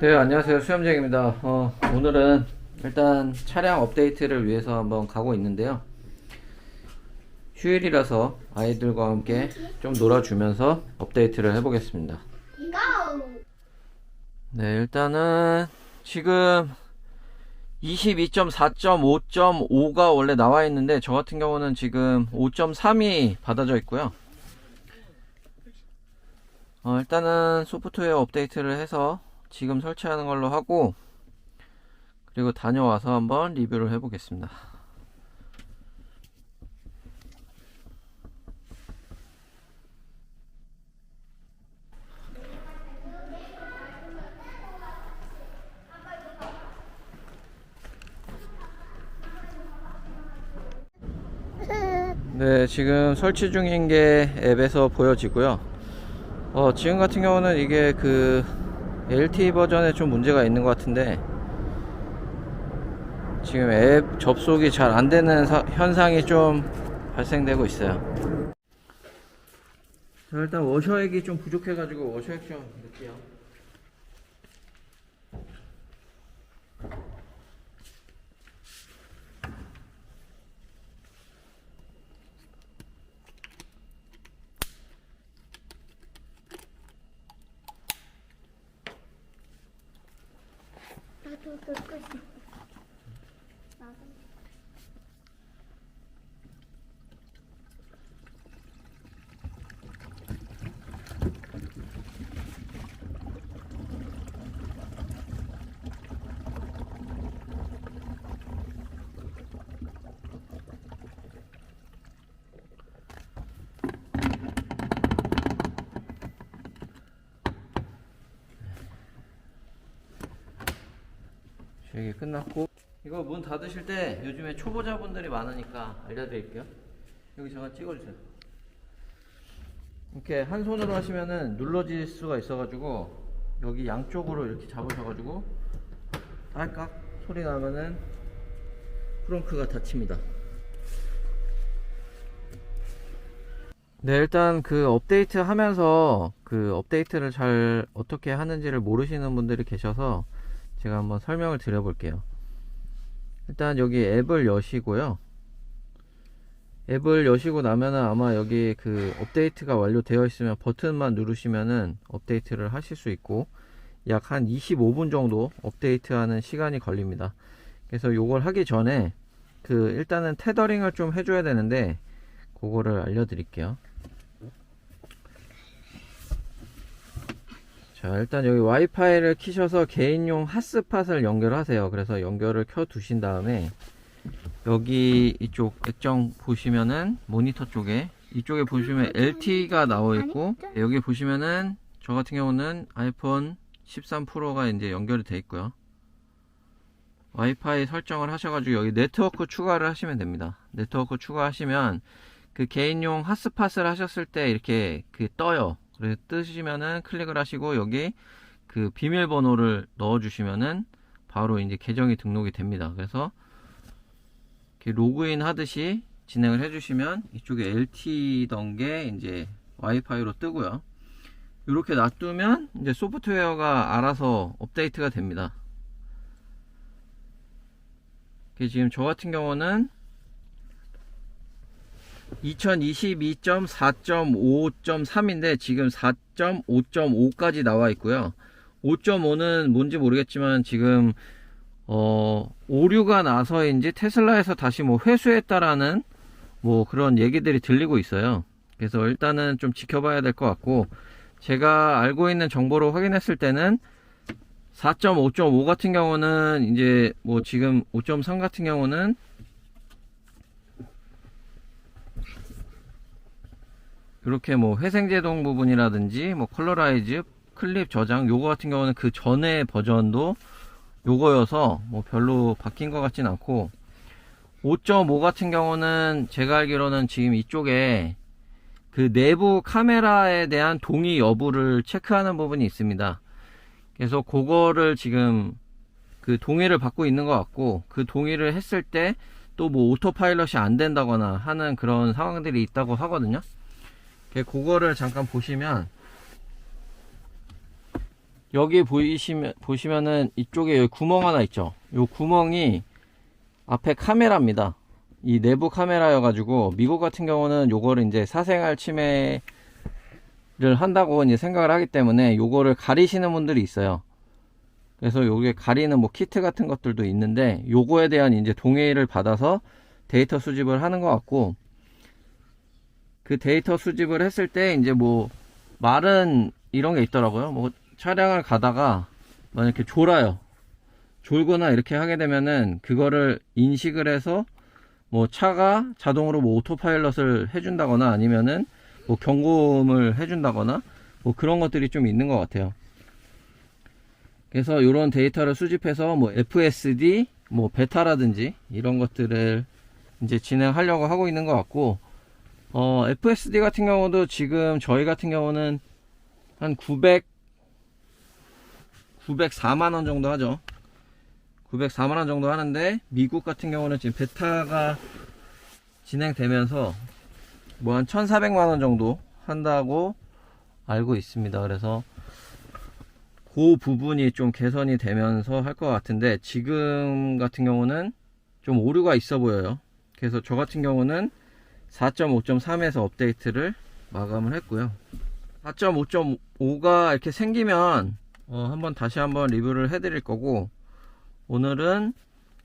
네, 안녕하세요. 수염쟁입니다. 어, 오늘은 일단 차량 업데이트를 위해서 한번 가고 있는데요. 휴일이라서 아이들과 함께 좀 놀아주면서 업데이트를 해보겠습니다. 네, 일단은 지금 22.4.5.5가 원래 나와 있는데 저 같은 경우는 지금 5.3이 받아져 있고요. 어, 일단은 소프트웨어 업데이트를 해서 지금 설치하는 걸로 하고 그리고 다녀와서 한번 리뷰를 해 보겠습니다. 네, 지금 설치 중인 게 앱에서 보여지고요. 어, 지금 같은 경우는 이게 그 LTE 버전에 좀 문제가 있는 것 같은데 지금 앱 접속이 잘 안 되는 사- 현상이 좀 발생되고 있어요. 자, 일단 워셔액이 좀 부족해 가지고 워셔액 좀 넣을게요. 나도 듣고 여기 끝났고. 이거 문 닫으실 때 요즘에 초보자분들이 많으니까 알려드릴게요. 여기 잠깐 찍어주세요. 이렇게 한 손으로 하시면은 눌러질 수가 있어가지고 여기 양쪽으로 이렇게 잡으셔가지고 딸깍 소리 나면은 프렁크가 닫힙니다. 네 일단 그 업데이트 하면서 그 업데이트를 잘 어떻게 하는지를 모르시는 분들이 계셔서 제가 한번 설명을 드려볼게요. 일단 여기 앱을 여시고요. 앱을 여시고 나면은 아마 여기 그 업데이트가 완료되어 있으면 버튼만 누르시면은 업데이트를 하실 수 있고 약 한 25분 정도 업데이트하는 시간이 걸립니다. 그래서 요걸 하기 전에 그 일단은 테더링을 좀 해줘야 되는데 그거를 알려드릴게요. 자 일단 여기 와이파이를 키셔서 개인용 핫스팟을 연결하세요. 그래서 연결을 켜 두신 다음에 여기 이쪽 액정 보시면은 모니터 쪽에 이쪽에 보시면 LTE가 나와 있고 여기 보시면은 저 같은 경우는 아이폰 13 프로가 이제 연결이 돼 있고요. 와이파이 설정을 하셔가지고 여기 네트워크 추가를 하시면 됩니다. 네트워크 추가하시면 그 개인용 핫스팟을 하셨을 때 이렇게 그 떠요 뜨시면은 클릭을 하시고 여기 그 비밀번호를 넣어주시면은 바로 이제 계정이 등록이 됩니다. 그래서 이렇게 로그인 하듯이 진행을 해주시면 이쪽에 LTE던 게 이제 와이파이로 뜨고요. 이렇게 놔두면 이제 소프트웨어가 알아서 업데이트가 됩니다. 지금 저 같은 경우는 2022.4.5.3인데 지금 4.5.5까지 나와 있고요. 5.5는 뭔지 모르겠지만 지금 어 오류가 나서인지 테슬라에서 다시 뭐 회수했다라는 뭐 그런 얘기들이 들리고 있어요. 그래서 일단은 좀 지켜봐야 될 것 같고 제가 알고 있는 정보로 확인했을 때는 4.5.5 같은 경우는 이제 뭐 지금 5.3 같은 경우는 이렇게 뭐 회생제동 부분이라든지 뭐 컬러라이즈 클립 저장 요거 같은 경우는 그 전에 버전도 요거여서 뭐 별로 바뀐 것 같진 않고 5.5 같은 경우는 제가 알기로는 지금 이쪽에 그 내부 카메라에 대한 동의 여부를 체크하는 부분이 있습니다. 그래서 그거를 지금 그 동의를 받고 있는 것 같고 그 동의를 했을 때 또 뭐 오토파일럿이 안 된다거나 하는 그런 상황들이 있다고 하거든요. 그거를 잠깐 보시면 여기 보이시면 보시면은 이쪽에 구멍 하나 있죠. 요 구멍이 앞에 카메라입니다. 이 내부 카메라여 가지고 미국 같은 경우는 요거를 이제 사생활 침해를 한다고 이제 생각을 하기 때문에 요거를 가리시는 분들이 있어요. 그래서 요게 가리는 뭐 키트 같은 것들도 있는데 요거에 대한 이제 동의를 받아서 데이터 수집을 하는 것 같고 그 데이터 수집을 했을 때 이제 뭐 말은 이런 게 있더라고요. 뭐 차량을 가다가 만약 이렇게 졸아요. 졸거나 이렇게 하게 되면은 그거를 인식을 해서 뭐 차가 자동으로 뭐 오토파일럿을 해준다거나 아니면은 뭐 경고음을 해준다거나 뭐 그런 것들이 좀 있는 것 같아요. 그래서 이런 데이터를 수집해서 뭐 FSD, 뭐 베타라든지 이런 것들을 이제 진행하려고 하고 있는 것 같고 어, FSD 같은 경우도 지금 저희 같은 경우는 한 900, 904만원 정도 하죠. 904만원 정도 하는데, 미국 같은 경우는 지금 베타가 진행되면서 뭐 한 1400만원 정도 한다고 알고 있습니다. 그래서 그 부분이 좀 개선이 되면서 할 것 같은데, 지금 같은 경우는 좀 오류가 있어 보여요. 그래서 저 같은 경우는 4.5.3에서 업데이트를 마감을 했고요. 4.5.5가 이렇게 생기면 어, 한번 다시 한번 리뷰를 해드릴 거고 오늘은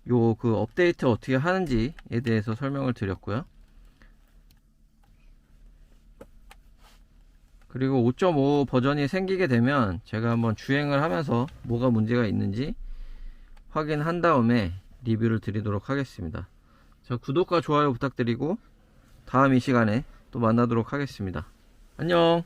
요 그 업데이트 어떻게 하는지에 대해서 설명을 드렸고요. 그리고 5.5 버전이 생기게 되면 제가 한번 주행을 하면서 뭐가 문제가 있는지 확인한 다음에 리뷰를 드리도록 하겠습니다. 자, 구독과 좋아요 부탁드리고 다음 이 시간에 또 만나도록 하겠습니다. 안녕!